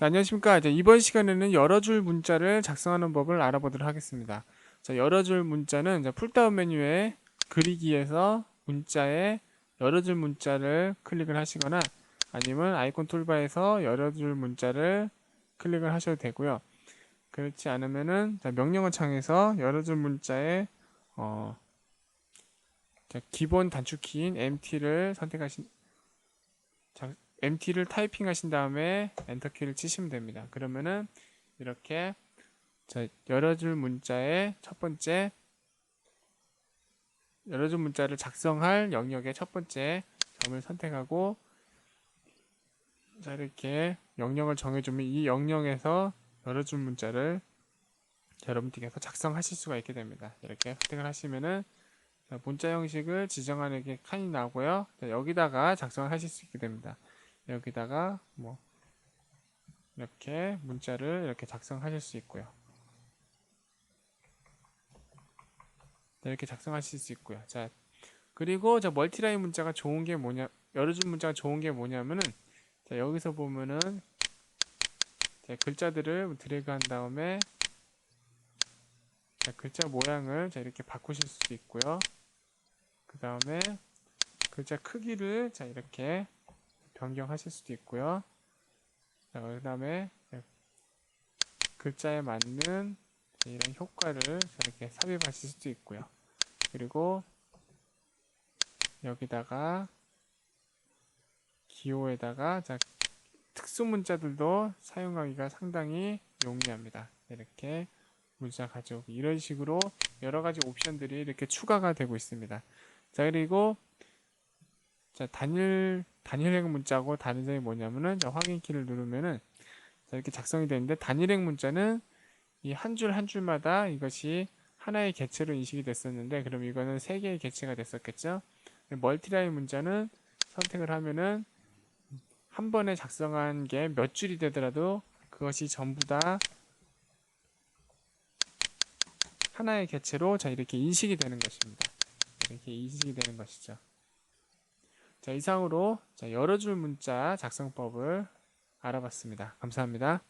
자, 안녕하십니까. 이제 이번 시간에는 여러 줄 문자를 작성하는 법을 알아보도록 하겠습니다. 자, 여러 줄 문자는 이제 풀다운 메뉴에 그리기에서 문자에 여러 줄 문자를 클릭을 하시거나 아니면 아이콘 툴바에서 여러 줄 문자를 클릭을 하셔도 되고요. 그렇지 않으면은 자, 명령어 창에서 여러 줄 문자에 어, 자, 기본 단축키인 MT를 선택하신 자, MT를 타이핑 하신 다음에 엔터키를 치시면 됩니다. 그러면은 이렇게 자, 여러 줄 문자의 첫 번째 여러 줄 문자를 작성할 영역의 첫 번째 점을 선택하고 자 이렇게 영역을 정해주면 이 영역에서 여러 줄 문자를 여러분들께서 작성하실 수가 있게 됩니다. 이렇게 선택을 하시면은 자, 문자 형식을 지정하는 게 칸이 나오고요. 자, 여기다가 작성을 하실 수 있게 됩니다. 여기다가 뭐 이렇게 문자를 이렇게 작성하실 수 있고요. 자, 이렇게 작성하실 수 있고요. 자, 그리고 저 멀티라인 문자가 좋은 게 뭐냐, 여러 줄 문자가 좋은 게 뭐냐면은 자, 여기서 보면은 자, 글자들을 드래그 한 다음에 자, 글자 모양을 자, 이렇게 바꾸실 수도 있고요. 그 다음에 글자 크기를 자, 이렇게 변경하실 수도 있고요. 자, 그 다음에 글자에 맞는 이런 효과를 이렇게 삽입하실 수도 있고요. 그리고 여기다가 기호에다가 자, 특수 문자들도 사용하기가 상당히 용이합니다. 이렇게 문자 가져오기 이런 식으로 여러 가지 옵션들이 이렇게 추가가 되고 있습니다. 자 그리고 자 단일 단일행 문자고 점이 뭐냐면은 자, 확인키를 누르면은 자, 이렇게 작성이 되는데 단일행 문자는 이 한 줄 한 줄마다 이것이 하나의 개체로 인식이 됐었는데 그럼 이거는 세 개의 개체가 됐었겠죠. 멀티라인 문자는 선택을 하면은 한 번에 작성한 게 몇 줄이 되더라도 그것이 전부 다 하나의 개체로 자 이렇게 인식이 되는 것입니다. 이렇게 인식이 되는 것이죠. 자 이상으로 자, 여러 줄 문자 작성법을 알아봤습니다. 감사합니다.